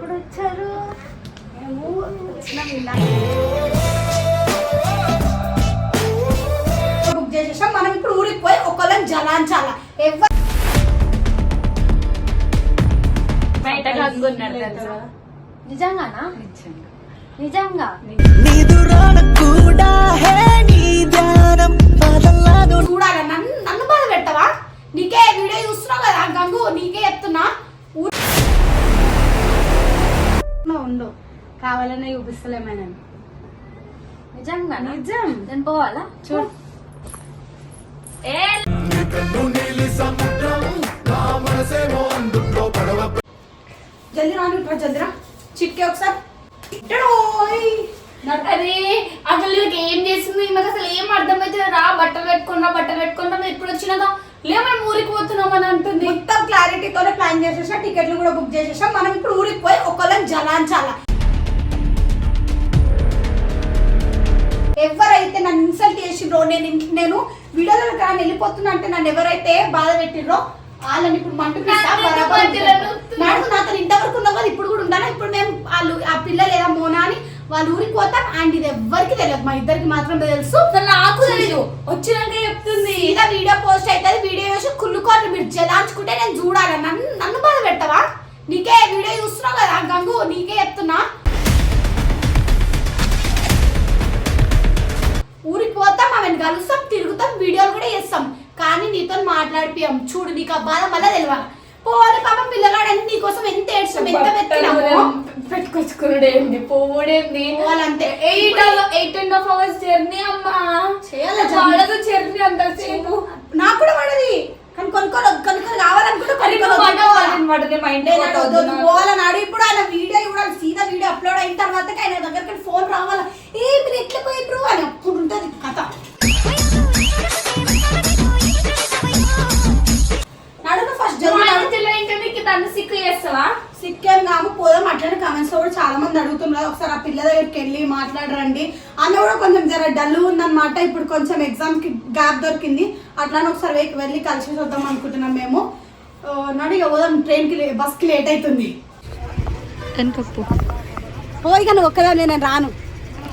ఎప్పుడు వచ్చారు మేము వచ్చినాం ఇలా బుక్ చేసేసాం. మనం ఇప్పుడు ఊరికి పోయి ఒకళ్ళని జలాంచాల? ఎవరు బయట కనుక్కున్నారు తెలుసా నిజంగానా? నిజంగా. నిదురాన కూడా హే నీ ధ్యానం బదలాను చూడాలి? నన్ను నన్ను బాధ పెట్టవా నీకే వీడియో చూస్తున్నావు కదా గంగు. నీకే చెప్తున్నా. ఊ- ఉండు కావాలనే చూపిస్తలేమైనా నిజంగా నిజం. నేను పోవాలా? చూడు జల్దీ రాను ఇట్రా జల్దీ రా. చిట్కే ఒకసారి. అరే అసలు ఏం చేసింది? నాకు అసలు ఏం అర్థమైతే రా బట్టలు పెట్టుకున్నా బట్టలు పెట్టుకున్నా ఇప్పుడు వచ్చినాక లే మనం ఊరికి పోతున్నాం అని అంటుంది. మొత్తం క్లారిటీతోనే ప్లాన్ చేసేసా టికెట్లు కూడా బుక్ చేసేసాం. మనం ఇప్పుడు ఊరికి పోయి ఒకళ్ళని జలాంచాల ఎవరైతే నన్ను ఇన్సల్ట్ చేసిండ్రో నేను ఇంట్- నేను వీడియోలో కానీ వెళ్ళిపోతున్నా అంటే నన్ను ఎవరైతే బాధ పెట్టిండ్రో వాళ్ళని ఇప్పుడు మంటు నన్ను ఎందుకు మధ్యలో నొక్కుతున్నావు? నాడు నాతో ఇంతవరకు ఉన్నావు కదా ఇప్పుడు కూడా ఉండాలా ఇప్పుడు మేము వాళ్ళు ఆ పిల్ల లేదా మోనా అని వాళ్ళ ఊరికి పోతాం అండ్ ఇది ఎవ్వరికి తెలియదు. మా ఇద్దరికి మాత్రమే తెలుసు. నాకు తెలియదు వచ్చినాక చెప్తుంది. సీదా వీడియో పోస్ట్ అవుతుంది. వీడియో వేసి కుళ్ళుకోవాలి మీరు జలాంచుకుంటే నేను చూడాలి. నన్ను నన్ను బాధ పెట్టవా? నీకే వీడియో చూస్తున్నావు కదా గంగు నీకే చెప్తున్నా. ఊరికి పోతాం ఆమెను కలుస్తాం తిరుగుతాం వీడియోలు కూడా చేస్తాం. కానీ నీతో మాట్లాడిపియం చూడు నీకు ఆ బాధ మళ్ళీ తెలియాలి పోవాలి పాపం పిల్లగాడని నీకోసం ఎంత ఏడ్చాం ఎంత వెతికినామో పెట్టుకొచ్చుకున్నాడేంది పోవుడేంది? పోవాలంతే. Eight eight and half hours journey అమ్మా. చేయాలి. వాడదు జర్నీ అంతసేపు. నాకు కూడా పడది. కానీ కొనుక్కొని కొనుక్కొని కావాలనుకుంటే పోవాలని అడుగు ఇప్పుడు ఆయన వీడియో చూడాలి సీదా వీడియో అప్లోడ్ అయిన తర్వాత ఆయన దగ్గరికి ఫోన్ రావాలా? ఏ మీరు ఎట్లా పోయిండ్రు అని అప్పుడు ఉంటుంది కథ. నడును ఫస్ట్ జరుగుతుంది ఇంకా నీకు నన్ను సిక్కు చేస్తావా? సిక్కేం కాము పోదాం. అట్లనే కమెంట్స్ కూడా చాలా మంది అడుగుతున్నారు. ఒకసారి ఆ పిల్ల దగ్గరికి వెళ్ళి మాట్లాడరండి. అన్న కూడా కొంచెం జర డల్ ఉందన్నమాట. ఇప్పుడు కొంచెం ఎగ్జామ్స్కి గ్యాప్ దొరికింది. అట్లానే ఒకసారి వెళ్ళి కలిసి చూద్దాం అనుకుంటున్నాం మేము. నడు ఇక పోదాం. ట్రైన్కి బస్కి లేట్ అవుతుంది పోయి కానీ ఒక్కదాన్ని నేను రాను.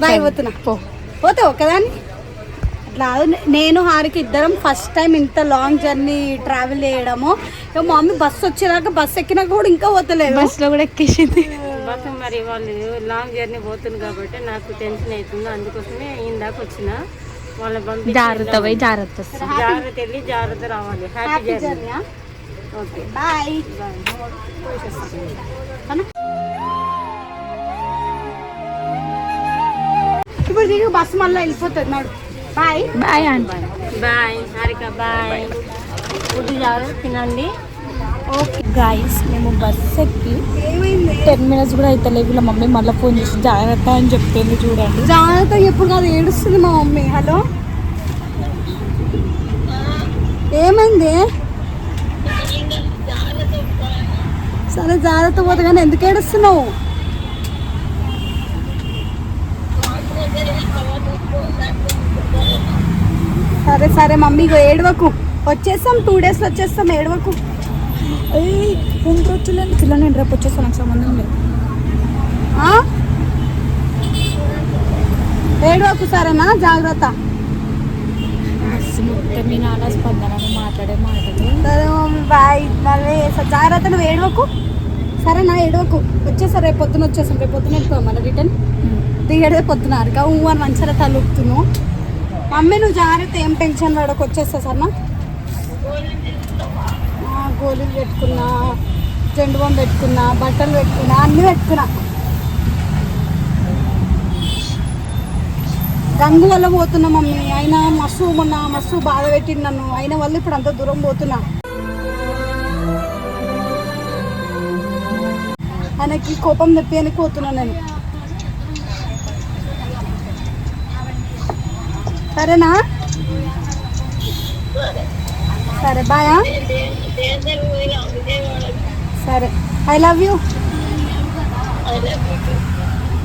బాయ్ పోతున్నా. పో. పోతే ఒక్కదాన్ని? అట్లా కాదు. నేను హారికి ఇద్దరం ఫస్ట్ టైం ఇంత లాంగ్ జర్నీ ట్రావెల్ చేయడము. ఇక మా మమ్మీ బస్సు వచ్చేదాకా బస్సు ఎక్కినాక కూడా ఇంకా పోతలేదు. బస్సులో కూడా ఎక్కేసింది. బస్సు మరి వాళ్ళు లాంగ్ జర్నీ పోతుంది కాబట్టి నాకు టెన్షన్ అవుతుంది అందుకోసమే ఇందాక వచ్చిన. పంపించి జాగ్రత్త పోయి జాగ్రత్త. జాగ్రత్త వెళ్ళి జాగ్రత్త రావాలి. Happy journey journey okay bye ఇప్పుడు దిగి బస్సు మళ్ళీ వెళ్ళిపోతుంది. నాడు. Bye bye aunty bye Harika bye food జాగ్రత్త తినండి. ఓకే గాయస్ మేము బస్ ఎక్కి టెన్ మినిట్స్ కూడా అయితే వీళ్ళ మమ్మీ మళ్ళీ ఫోన్ చేసి జాగ్రత్త అని చెప్పింది చూడండి. జాగ్రత్త ఎప్పుడు కాదు ఏడుస్తుంది మా మమ్మీ. హలో ఏమైంది? సరే జాగ్రత్త పోతే కానీ ఎందుకు ఏడుస్తున్నావు? సరే సరే మమ్మీ ఇగో ఏడవకు. వచ్చేస్తాం టూ డేస్ వచ్చేస్తాం ఏడవకు. ఏయ్, రెండు రోజులు పిల్ల నేను రేపు వచ్చేస్తాను నాకు సంబంధం లేదు? ఏడవకు సరేనా? జాగ్రత్త. మీ నాన్న మాట్లాడే బాయ్. మళ్ళీ జాగ్రత్త నువ్వు ఏడవకు. సరేనా ఏడవకు. వచ్చేసా రేపు పొద్దున వచ్చేసాం రేపు పొద్దున వెళ్ళిపోయాం రిటర్న్? దిగడే పొద్దున అరక ఊ అని మంచిగా తలుపుతున్నావు. మమ్మీ నువ్వు జాగ్రత్త. ఏం టెన్షన్ పడకు. వచ్చేస్తా సార్ ఆ, గోళీలు పెట్టుకున్నా జెండు బొమ్మ పెట్టుకున్నా బట్టలు పెట్టుకున్నా అన్నీ పెట్టుకున్నా. గంగు వల్ల పోతున్నా మమ్మీ. అయినా మస్తు మొన్న మస్తు బాధ పెట్టింది నన్ను. అయిన వల్ల ఇప్పుడు అంత దూరం పోతున్నా. ఆయనకి కోపం తెప్పి పోతున్నా నేను. సరేనా? సరే బాయ్? సరే. I love you.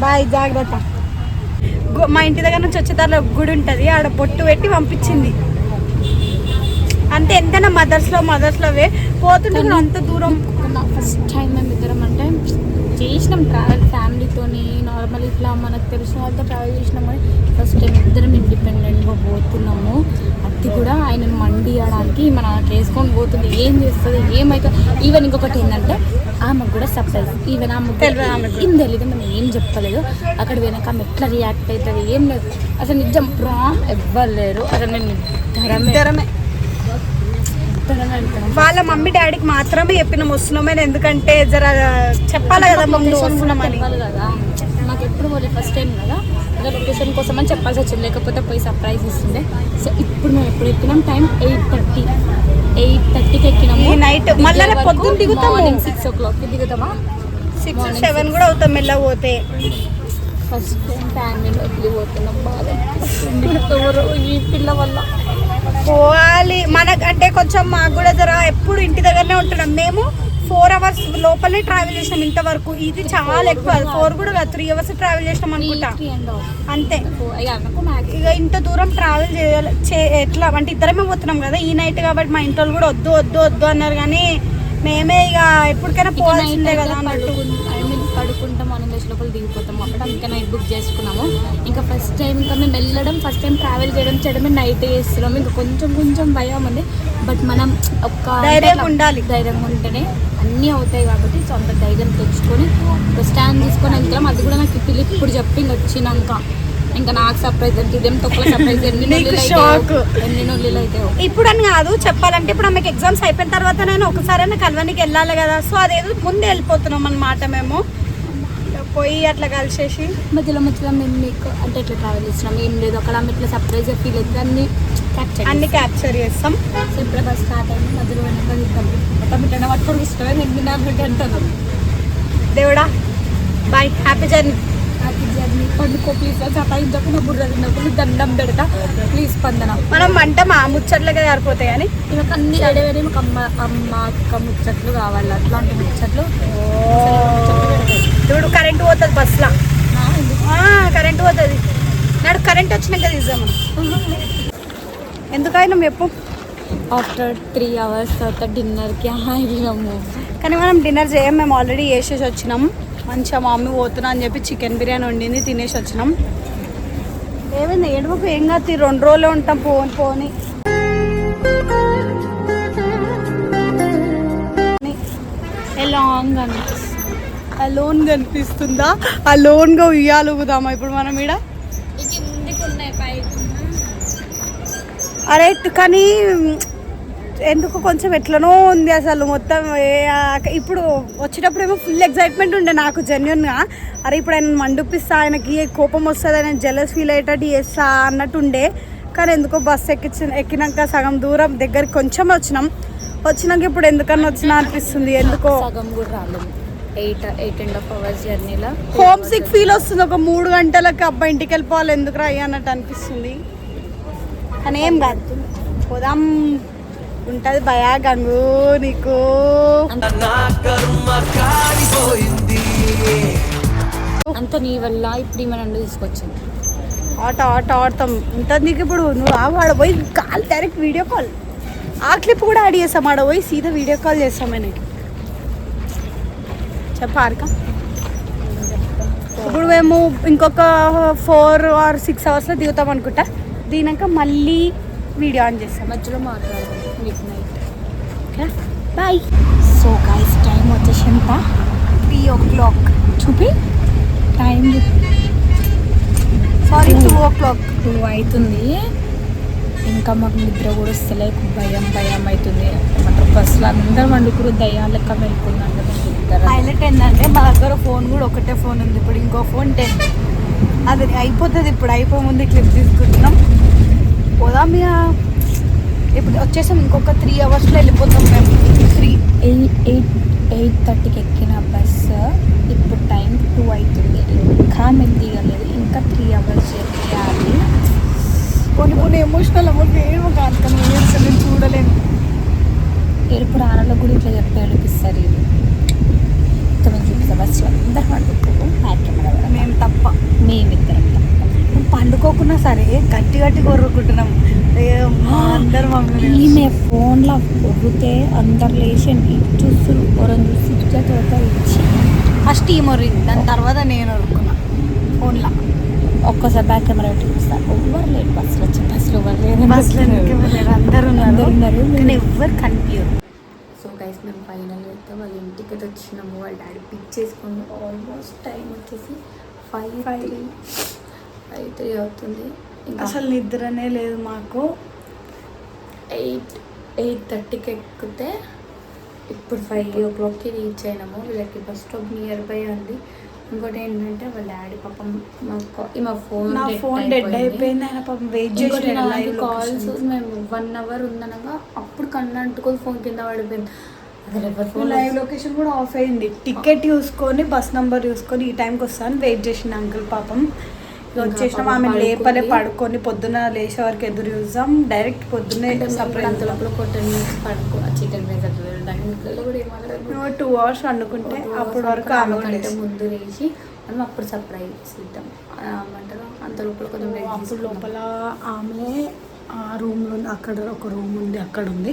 బాయ్ జాగ్రత్త. గు- మా ఇంటి దగ్గర నుంచి వచ్చేదారిలో గుడి ఉంటుంది. ఆడ బొట్టు పెట్టి పంపించింది. అంతే ఎంతైనా మదర్స్లో మదర్స్లోవే పోతుంటే అంత దూరం. ఫస్ట్ టైం చేసినాం ట్రావెల్ ఫ్యామిలీతోని నార్మల్ ఇట్లా మనకు తెలిసిన వాళ్ళతో ట్రావెల్ చేసినాం కానీ ఫస్ట్ టైం ఇద్దరం ఇండిపెండెంట్గా పోతున్నాము. అది కూడా ఆయన మండి ఆడడానికి మన వేసుకొని పోతుంది. ఏం చేస్తుంది ఏమవుతుంది ఈవెన్ ఇంకొకటి ఏంటంటే ఆమెకు కూడా సర్ప్రైజ్ ఈవెన్ ఆమెకు ఏం తెలియదు మనం ఏం చెప్పలేదు. అక్కడ వెనక ఆమె ఎట్లా రియాక్ట్ అవుతుంది ఏం లేదు. అసలు నిజం ప్రామ్ ఎవ్వరు లేరు. అసలు మేము వెళ్తున్నాం. వాళ్ళ మమ్మీ డాడీకి మాత్రమే చెప్పినాం వస్తున్నామని ఎందుకంటే జర చెప్పాలి కదా ముందు కూడా వస్తున్నామని మాకు ఎప్పుడు పోలే ఫస్ట్ టైం కదా. లొకేషన్ కోసం అని చెప్పాల్సి వచ్చింది. లేకపోతే పోయి సర్ప్రైజ్ ఇస్తుండే. సో ఇప్పుడు మేము ఎప్పుడు ఎక్కినాం? టైం ఎయిట్ థర్టీ ఎయిట్ థర్టీకి ఎక్కినాము. night మళ్ళా పొద్దున్న దిగుతాము. మార్నింగ్ సిక్స్ ఓ క్లాక్కి దిగుతామా? సిక్స్ సెవెన్ కూడా అవుతాం మెల్ల పోతే. ఫస్ట్ టైం ఫ్యామిలీలో వదిలిపోతున్నాం బాగా అనిపిస్తుంది. ఎవరో ఈ పిల్ల వల్ల. పోవాలి. మనకు అంటే కొంచెం మాకు కూడా జర ఎప్పుడు ఇంటి దగ్గరనే ఉంటున్నాం. మేము ఫోర్ అవర్స్ లోపలనే ట్రావెల్ చేసినాం ఇంతవరకు. ఇది చాలా ఎక్కువ. ఫోర్ కూడా కాదు త్రీ అవర్స్ ట్రావెల్ చేసినాం అనుకుంటా. అంతే. ఇక ఇంత దూరం ట్రావెల్ చేయాలి చే- ఎట్లా? అంటే ఇద్దరమే పోతున్నాం కదా ఈ నైట్ కాబట్టి మా ఇంట్లో కూడా వద్దు వద్దు వద్దు అన్నారు కానీ మేమే ఇక ఎప్పటికైనా పోవాల్సిందే కదా అన్నట్టు. దిగిపోతాం అప్పుడు అందుకే నైట్ బుక్ చేసుకున్నాము. ఇంకా ఫస్ట్ టైం ఇంకా మేము వెళ్ళడం ఫస్ట్ టైం ట్రావెల్ చేయడం చేయడమే నైట్ చేస్తున్నాం ఇంకా కొంచెం కొంచెం భయం ఉంది. బట్ మనం ఒక ధైర్యంగా ఉండాలి. ధైర్యంగా ఉంటేనే అన్నీ అవుతాయి కాబట్టి సో అంత ధైర్యం తెచ్చుకొని ఒక స్టాండ్ తీసుకొని వెళ్తాం అది కూడా నాకు పిల్లి ఇప్పుడు చెప్పింది వచ్చినాక. ఇంకా నాకు సర్ప్రైజ్ అంటే ఇదేం తొక్కల సర్ప్రైజ్ ఎన్ని నొల్లిలు. అయితే ఎన్ని నొల్లిలు అయితే ఇప్పుడు అని కాదు చెప్పాలంటే ఇప్పుడు ఆమెకి ఎగ్జామ్స్ అయిపోయిన తర్వాత నేను ఒకసారైనా కలవనికి వెళ్ళాలి కదా. సో అదేదో ముందే వెళ్ళిపోతున్నాం అన్నమాట మేము. పోయి అట్లా కలిసేసి మధ్యలో మధ్యలో మేము మీకు అంటే ఎట్లా ట్రావెల్ చేసినాం ఏం లేదు అక్కడ ఆమె ఇట్లా సర్ప్రైజ్ ఫీల్ అవుతుంది అన్ని క్యాప్చర్ అన్ని క్యాప్చర్ చేస్తాం. సో ఇప్పుడే బస్ స్టార్ట్ అయింది మధ్యలో వెనక ఇద్దాం మొత్తం ఇట్లా పట్టుకోవడం ఇష్టమే నేను నాకు అంటాను. దేవుడా బాయ్ హ్యాపీ జర్నీ నాకు జర్నీ పండుకో ప్లీజ్ చపాయించకు నా బుర్ర తిన్నప్పుడు దండం పెడతా. ప్లీజ్ స్పందన. మనం వంట మా ముచ్చట్లుగా సరిపోతాయి కానీ? ఇవాళ అన్ని రెడీ వేరే మాకు అమ్మ అమ్మ అక్క ముచ్చట్లు కావాలి అట్లాంటి ముచ్చట్లు. చూడు కరెంట్ పోతుంది బస్లో కరెంట్ పోతుంది. నాడు కరెంట్ వచ్చినాక తీద్దాం ఎందుకైనా చెప్పు. ఆఫ్టర్ త్రీ అవర్స్ తర్వాత డిన్నర్కి వెళ్ళినాము. కానీ మనం డిన్నర్ చేయం మేము ఆల్రెడీ చేసేసి వచ్చినాం. మంచిగా మా మమ్మీ పోతున్నా అని చెప్పి చికెన్ బిర్యానీ వండింది తినేసి వచ్చినాం. ఏమైంది? ఏడుపు ఏం కాదు రెండు రోజులే ఉంటాం పోని పోని. లాంగ్ అనిపిస్తుంది. ఆ లోన్ కనిపిస్తుందా ఆ లోన్గా ఉయ్యాలుగుదామా ఇప్పుడు మనం పైకి? అరే కానీ ఎందుకు కొంచెం ఎట్లనో ఉంది అసలు మొత్తం. ఇప్పుడు వచ్చేటప్పుడు ఏమో ఫుల్ ఎగ్జైట్మెంట్ ఉండే నాకు జెన్యున్గా అరే ఇప్పుడు ఆయన మండుపిస్తా ఆయనకి కోపం వస్తుంది ఆయన జెలస్ ఫీల్ అయ్యేటట్టు చేస్తా అన్నట్టు ఉండే. కానీ ఎందుకో బస్ ఎక్కించిన ఎక్కినాక సగం దూరం దగ్గరికి కొంచెం వచ్చినాం. వచ్చినాక ఇప్పుడు ఎందుకన్నా వచ్చినా అనిపిస్తుంది ఎందుకో. సగం కూడా రాలేదు. Eight eight and half hours జర్నీలో. హోమ్ సిక్ ఫీల్ వస్తుంది. ఒక మూడు గంటలకు అబ్బాయి ఇంటికి వెళ్ళిపోవాలి ఎందుకు రా అన్నట్టు అనిపిస్తుంది. కానీ ఏం కాదు. పోదాం. ఉంటుంది భయా గంగు నీకు. అంత నీ వల్ల ఇప్పుడు ఈమె నన్ను తీసుకొచ్చింది. ఆట ఆట ఆడతాం. ఉంటుంది నీకు ఇప్పుడు. నువ్వు ఆ ఆడ పోయి కాల్ డైరెక్ట్ వీడియో కాల్. ఆ క్లిప్ కూడా యాడ్ చేస్తాం. ఆడ పోయి సీదా వీడియో కాల్ చేస్తాం నీకు చెప్పారుక ఇప్పుడు మేము ఇంకొక ఫోర్ ఆర్ సిక్స్ అవర్స్లో దిగుతాం అనుకుంటా. దిగినాక మళ్ళీ వీడియో ఆన్ చేస్తాం. మధ్యలో మాట్లాడదాం. Midnight okay bye so guys time వచ్చేసి ఎంత? త్రీ ఓ క్లాక్ చూపి. Time sorry two o'clock two అవుతుంది. ఇంకా మాకు నిద్ర కూడా వస్తలే భయం భయం అవుతుంది. ఏమంటారు బస్సులో అందరూ వండుకురు దయ్యాల లెక్క హైలైట్ ఏంటంటే మా దగ్గర ఫోన్ కూడా ఒకటే ఫోన్ ఉంది. ఇప్పుడు ఇంకో ఫోన్ టెన్. అది అయిపోతుంది ఇప్పుడు. అయిపోయే ముందు క్లిప్ తీసుకుంటున్నాం. పోదాం ఇక. ఇప్పుడు వచ్చేసాం. ఇంకొక త్రీ అవర్స్లో వెళ్ళిపోతాం మేము. త్రీ ఎయిట్ ఎయిట్ ఎయిట్ థర్టీకి ఎక్కిన బస్సు ఇప్పుడు టైం టూ అవుతుంది. ఇంకా మేము దిగలేదు ఇంకా త్రీ అవర్స్ చేయాలి కొన్ని కొన్ని ఎమోషనల్ అమౌంట్ ఏమో కాదు కానీ నేను చూడలేను ఏడుపు రాళ్ళలో కూడా ఇట్లా చెప్పి ఏడిపిస్తారు వీళ్ళు. చూపిస్తా బస్సులో అందరు కెమెరా మేము తప్ప మేమిద్దరం తప్ప. పండుకోకున్నా సరే గట్టి గట్టి కొరుకుంటున్నాం అందరు ఈమె ఫోన్లో ఒగ్గితే అందరు లేచి చూస్తారు. ఎవరైనా చూసి ఇట్లా తోట ఇచ్చి. ఫస్ట్ ఈ మొరింది దాని తర్వాత నేను వరుకున్నా ఫోన్లో. ఒక్కసారి బ్యాక్ కెమెరా పెట్టి చూస్తాను ఎవరు లేరు బస్సులో వచ్చి. బస్సులో ఎవరు లేరు? బస్సులో అందరూ ఉన్నారు. కానీ ఎవ్వరు కనిపించరు సో గైస్ మేము అయితే వాళ్ళ ఇంటికి వచ్చినాము వాళ్ళ డాడీ పిక్ చేసుకుని ఆల్మోస్ట్ టైం వచ్చేసి ఫైవ్ ఫైవ్ ఫైవ్ త్రీ అవుతుంది. ఇంకా అసలు నిద్రనే లేదు మాకు. ఎయిట్ ఎయిట్ థర్టీకి ఎక్కితే ఇప్పుడు ఫైవ్ ఓ క్లాక్కి రీచ్ అయినాము. వీళ్ళకి బస్ స్టాప్ నియర్ బై ఉంది ఇంకోటి ఏంటంటే వాళ్ళ డాడీ పాపం మా ఫోన్ నా ఫోన్ డెడ్ అయిపోయింది. ఆయన పాపం వెయిట్ చేసి కాల్స్ మేము వన్ అవర్ ఉందనగా అప్పుడు కన్ను అంటుకొని ఫోన్ కింద పడిపోయింది. లైవ్ లొకేషన్ కూడా ఆఫ్ అయింది. టికెట్ చూసుకొని బస్ నంబర్ చూసుకొని ఈ టైంకి వస్తాను. వెయిట్ చేసిన అంకుల్ పాపం. వచ్చేసినాం. ఆమె లేపలే. పడుకొని పొద్దున లేచే వరకు ఎదురు చూసాం డైరెక్ట్ పొద్దున్నే సపరేట్ పడుకో చికెన్ టూ అవర్స్ వండుకుంటే అప్పటి వరకు ఆమె కంటే. ముందు లేచి మనం అప్పుడు సర్ప్రైజ్ ఇద్దాం అంత లోపల కొంచెం అప్పుడు. లోపల ఆమె ఆ రూమ్లో అక్కడ ఒక రూమ్ ఉంది అక్కడ ఉంది.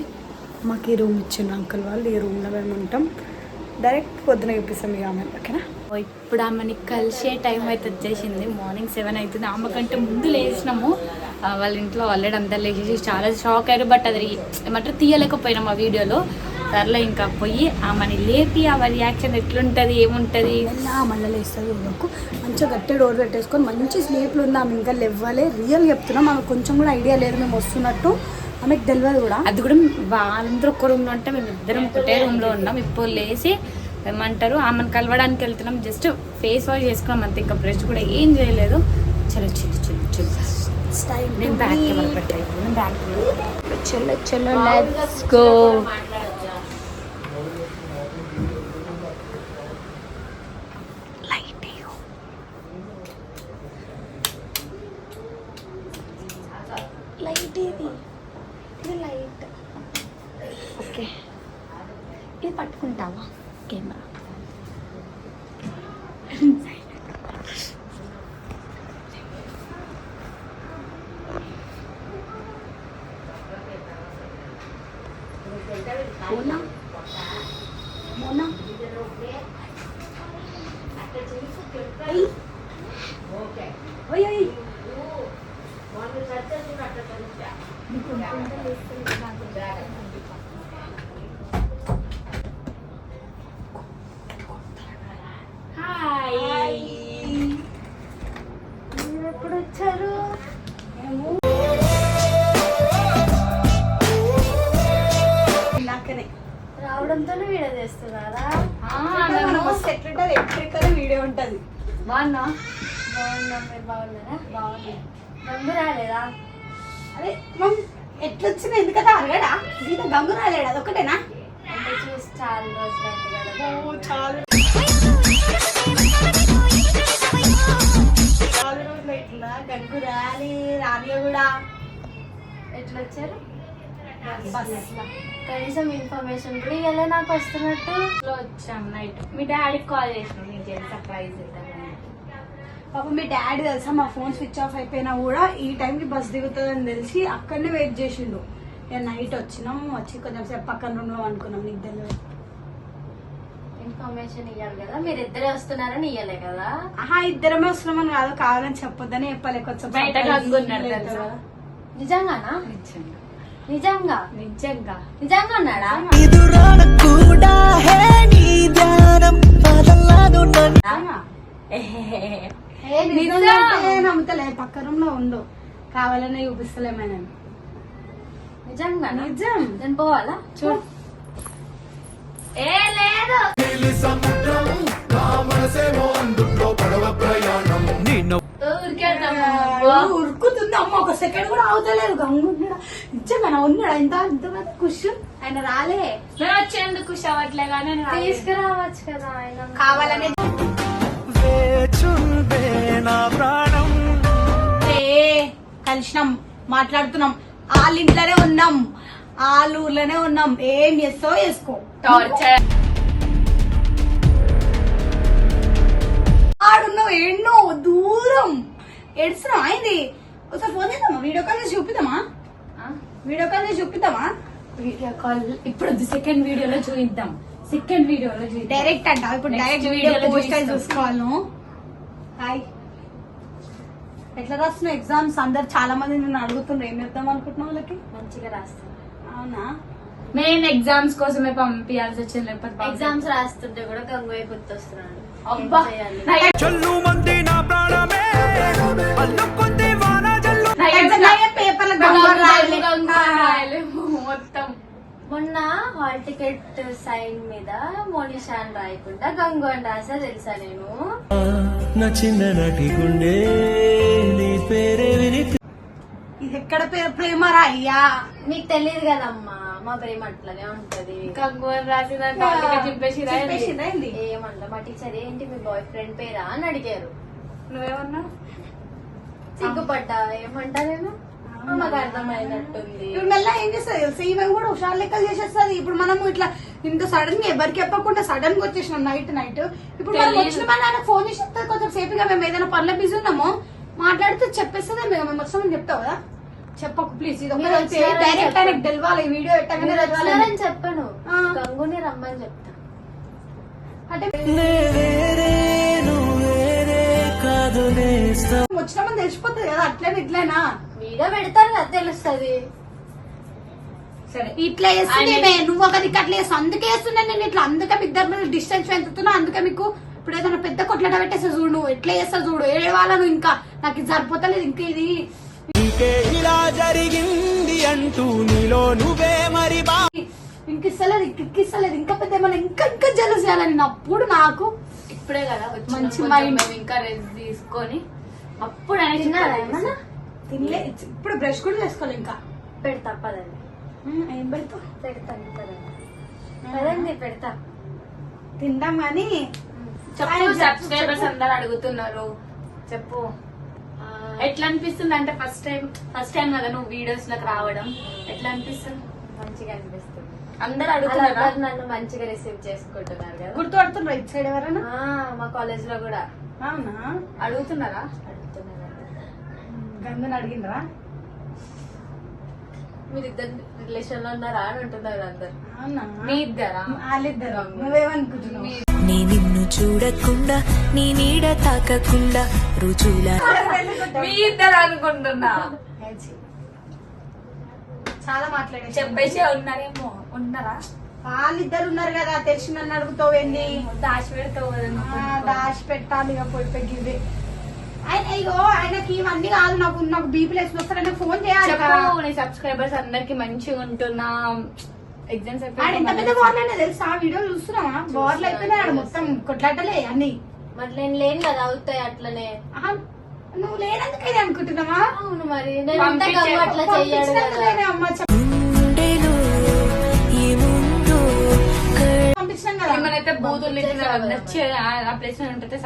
మాకు ఈ రూమ్ ఇచ్చిండు అంకుల్ వాళ్ళు ఈ రూమ్లో మేము ఉంటాం. డైరెక్ట్ పొద్దున చూపిస్తాం ఇక ఆమె ఓకేనా? ఇప్పుడు ఆమెని కలిసే టైం అయితే వచ్చేసింది. మార్నింగ్ సెవెన్ అవుతుంది. ఆమె కంటే ముందు లేచినాము. వాళ్ళ ఇంట్లో ఆల్రెడీ అందరు లేచేసి చాలా షాక్ అయ్యారు. బట్ అది ఏమంటారు తీయలేకపోయినాం ఆ వీడియోలో. సర్లే ఇంకా పోయి ఆమెని లేపి ఆమె రియాక్షన్ ఎట్లుంటుంది ఏముంటుంది? మళ్ళీ లేస్తుంది ఊళ్ళకు మంచిగా గట్టి డోర్ పెట్టేసుకొని మంచి స్లీప్లు ఉంది ఆమె. ఇంకా లేవ్వాలి. రియల్ చెప్తున్నాం. ఆమె కొంచెం కూడా ఐడియా లేదు. మేము వస్తున్నట్టు ఆమెకు తెలియదు కూడా. అది కూడా వాళ్ళందరూ ఒక్క రూమ్లో ఉంటే మేము ఇద్దరం ఒకటే రూమ్లో ఉన్నాం. ఇప్పుడు లేచి ఏమంటారు ఆమెను కలవడానికి వెళ్తున్నాం. జస్ట్ ఫేస్ వాష్ చేసుకున్నాం అంతే. ఇంకా బ్రష్ కూడా ఏం చేయలేదు. చలో చిల్లు చిల్లు చిల్లు నేను బ్యాక్ కెమెరా పెట్టాను నేను బ్యాక్ చలో చలో లెట్స్ గో లైట్ లైట్ ఇది ఇది లైట్ ఓకే. ఇది పట్టుకుంటావా? కెమెరా. బాగున్నా? బాగున్నాం మీరు బాగున్నారా? బాగున్నా నంబు రాలేదా? అదే మమ్ ఎట్లొచ్చింది? ఎందుకంటే అరగడా? గీత గంగు రాలేడు? అదొకటేనా అంటే చూసి చాలా రోజులు చాలా చాలా రోజులు ఇట్లా గంగు రాలి రానియ కూడా. ఎట్లా వచ్చారు కనీసం ఇన్ఫర్మేషన్ కూడా ఇవ్వలే నాకు వస్తున్నట్టు. వచ్చాం నైట్. మీ డాడీకి కాల్ చేసిన నీకు సర్ప్రైజ్ పాప మీ డాడీ తెలుసా మా ఫోన్ స్విచ్ ఆఫ్ అయిపోయినా కూడా ఈ టైంకి బస్ దిగుతుందని తెలిసి అక్కడనే వెయిట్ చేసిండు. నేను నైట్ వచ్చినాం వచ్చి కొంచెం సేపు పక్కన రూమ్లో అనుకున్నాం నీకు తెలియదు. ఇన్ఫర్మేషన్ ఇవ్వాలి కదా మీరు ఇద్దరే వస్తున్నారని ఇవ్వలే కదా. ఆహా ఇద్దరమే వస్తున్నామని కాదు కావాలని చెప్పొద్దని చెప్పలే కొంచెం. నిజంగానా? నిజంగా. నిజంగా? నిజంగా. నిజంగా అన్నాడా కూడా నమ్ముతలే పక్క రూమ్లో ఉండు కావాలనే చూపిస్తలేమని నిజంగా నిజం. నేను పోవాలా? చూడు. ఏ లేదు. ఉరుకుతుంది అమ్మ ఒక సెకండ్ కూడా అవుతలేదు గంగు ఉన్నాడా? నిజంగా ఉన్నాడా? ఇంత ఇంత ఖుషి ఆయన రాలే. మేము వచ్చేందుకు షవర్ట్లే కానీ తీసుకురావచ్చు కదా ఆయన. కావాలనే కలిసినాం మాట్లాడుతున్నాం. వాళ్ళ ఇంట్లోనే ఉన్నాం. వాళ్ళ ఊర్లోనే ఉన్నాం. ఏం చేస్తావో చేసుకో. టార్చర్ ఆడున్నావు ఎన్నో దూరం. ఎడుస్తున్నాం అయింది ఒకసారి ఫోన్ చేద్దామా? వీడియో కాల్ చేసి చూపిద్దామా? వీడియో కాల్ చేసి చూపిద్దామా? వీడియో కాల్ ఇప్పుడు సెకండ్ వీడియోలో చూపిద్దాం సెకండ్ వీడియోలో డైరెక్ట్ అంట. ఇప్పుడు డైరెక్ట్ వీడియో పోస్ట్. చూసుకోవాలి హాయ్ ఎట్లా రాస్తున్నావు ఎగ్జామ్స్ అందరు చాలా మంది నిన్ను అడుగుతున్నారు. ఏం చెప్తాం అనుకుంటున్నావు వాళ్ళకి? మంచిగా రాస్తాను అవునా? మెయిన్ ఎగ్జామ్స్ కోసమే పంపించాల్సి వచ్చింది లేకపోతే ఎగ్జామ్స్ రాస్తుంటే కూడా గంగోయ్ గుర్తొస్తున్నాడు. అబ్బా! మొత్తం. మొన్న హాల్ టికెట్ సైన్ మీద మోనిషా అని రాయకుండా గంగు అని రాసా తెలుసా నేను? నా చిన్ననాటి గుండె నీ పేరే విని ఇది ఎక్కడ పేరు ప్రేమరా అయ్యా మీకు తెలియదు కదమ్మా మా ప్రేమ అట్లనే ఉంటది. గంగోలు రాసిందంటే అందుకే చింపేసి రాయండి చెప్పేసిందా ఏంది? ఏమంటా మా టీచర్ ఏంటి మీ బాయ్ ఫ్రెండ్ పేరా అని అడిగారు. నువ్వేమన్నా సిగ్గుపడ్డా ఏమంటా నేను? మాకు అర్థమైనట్టుంది. ఇప్పుడు మెల్ల ఏం చేస్తుంది తెలుసా? ఈమె కూడా హుషారు లెక్కలు చేసేస్తుంది. ఇప్పుడు మనం ఇట్లా ఇంత సడన్గా ఎవరికి చెప్పకుండా సడన్గా వచ్చేసినాం నైట్ నైట్ ఇప్పుడు మనం. వచ్చిన మన ఆయన ఫోన్ చేసి చెప్తుంది కొంచెం సేపుగా. మేము ఏదైనా పనుల బిజీ ఉన్నామో మాట్లాడితే చెప్పేస్తుంది. మేము మేము వస్తామని చెప్తావు కదా? చెప్పకు ప్లీజ్ ఇది వచ్చినారని డైరెక్ట్. ఆయనకు తెలవాలి. ఈ వీడియో ఎట్టగానే మీరు తెలవాలి. వచ్చినారని చెప్పను. గంగుని రమ్మని చెప్తా. అంటే వచ్చినామని తెలిసిపోతుంది కదా. అట్లనే ఇట్లనా. వీడియో పెడతారు కదా తెలుస్తుంది సరే ఇట్లా వేస్తుంది ఈమె. నువ్వు ఒక దిక్కు అట్లా వేస్తావు అందుకే వేస్తున్నా నేను ఇట్లా అందుకే మీ ఇద్దరి మీద డిస్టెన్స్ పెంచుతున్నా అందుకే మీకు ఇప్పుడు ఏదైనా పెద్ద కొట్లాట పెట్టేస్తా చూడు నువ్వు ఎట్లా చేస్తా చూడు ఏడవాలా నువ్వు ఇంకా నాకు ఇది సరిపోతలేదు ఇంకా ఇది ఇంకే ఇలా జరిగింది అంటూ నీలో నువ్వే మరి బా ఇంక ఇస్తలేదు ఇంక ఇంక ఇస్తలేదు ఇంకా పెద్ద ఏమన్నా ఇంకా ఇంకా జలస్ చేయాలని అప్పుడు నాకు ఇప్పుడే కదా మంచి. మేము ఇంకా రెస్ట్ తీసుకొని అప్పుడు. ఏమన్నా తినలే. ఇప్పుడు బ్రష్ కూడా చేసుకోవాలి ఇంకా. పెడతా పదండి. ఏం పెడతావు పెడతాను పదండి. పదండి పెడతా. తిందాం కానీ చెప్పు సబ్స్క్రైబర్స్ చెప్పు. అందరు అడుగుతున్నారు. చెప్పు. ఎట్లా అనిపిస్తుంది అంటే ఫస్ట్ టైం ఫస్ట్ టైం కదా నువ్వు వీడియోస్లకు రావడం. ఎట్లా అనిపిస్తుంది? మంచిగా అనిపిస్తుంది. అందరు అడుగుతున్నారా? నన్ను మంచిగా రిసీవ్ చేసుకుంటున్నారు కదా. గుర్తుపడుతున్నారు ఇటు సైడ్ ఎవరైనా మా కాలేజ్లో కూడా. అవునా? అడుగుతున్నారు? గంగని అడిగిండ్రా? మీరు ఇద్దరు రిలేషన్లో ఉన్నారా అని అంటున్నారు అందరు. మీ ఇద్దరా? వాళ్ళిద్దరు. నువ్వేమనుకుంటున్నావు? నీ నిన్ను చూడకుండా నీ నీడ తాకకుండా మీ ఇద్దరు అనుకుంటున్నా. చాలా మాట్లాడే చెప్పేసి ఉన్నారేమో. ఉన్నారా? వాళ్ళిద్దరు ఉన్నారు కదా తెలిసి నన్ను అడుగుతావు ఏంది దాచి పెడతావు దాచి పెట్టాలి ఇక పోయి పెగ్గిది ఆయన అయ్యో ఆయనకి ఇవన్నీ కాదు నాకు నాకు బీపీ లేసి ఆయనకు ఫోన్ చేయాలి. చెప్పు నీ సబ్స్క్రైబర్స్ అందరికి మంచిగా ఉంటున్నా. ఎగ్జామ్స్ ఆయన ఎంత పెద్ద అయినా తెలుసా? ఆ వీడియో చూస్తున్నావా బోర్లు అయిపోయినాయి ఆడ మొత్తం కొట్లాటలే అన్ని. మరి నేను లేను కదా అవుతాయి అట్లనే. ఆహా, నువ్వు లేనందుకైనా అనుకుంటున్నావా? అవును మరి నేను అట్లా పంపించినందుకైనా అమ్మ ఏమైనా బూతులు నచ్చి ఆ ప్లేస్ ఉంటే.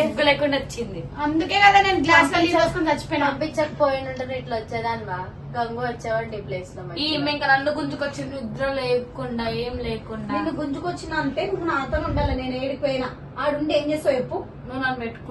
సిగ్గు లేకుండా వచ్చింది. అందుకే కదా నేను గ్లాస్ పోసుకొని చచ్చిపోయినా. పంపించకపోయిన ఇట్లా వచ్చేదానివా గంగు వచ్చేవాడు ఈ ప్లేస్లో ఈ. ఇంకా నన్ను గుంజుకొచ్చి నిద్ర లేకుండా ఏం లేకుండా. నిన్ను గుంజుకొచ్చిన అంటే నువ్వు నాతో ఉండాలి నేను ఏడిపోయినా ఆడుండి ఏం చేస్తావు చెప్పు. నువ్వు నన్ను పెట్టుకో.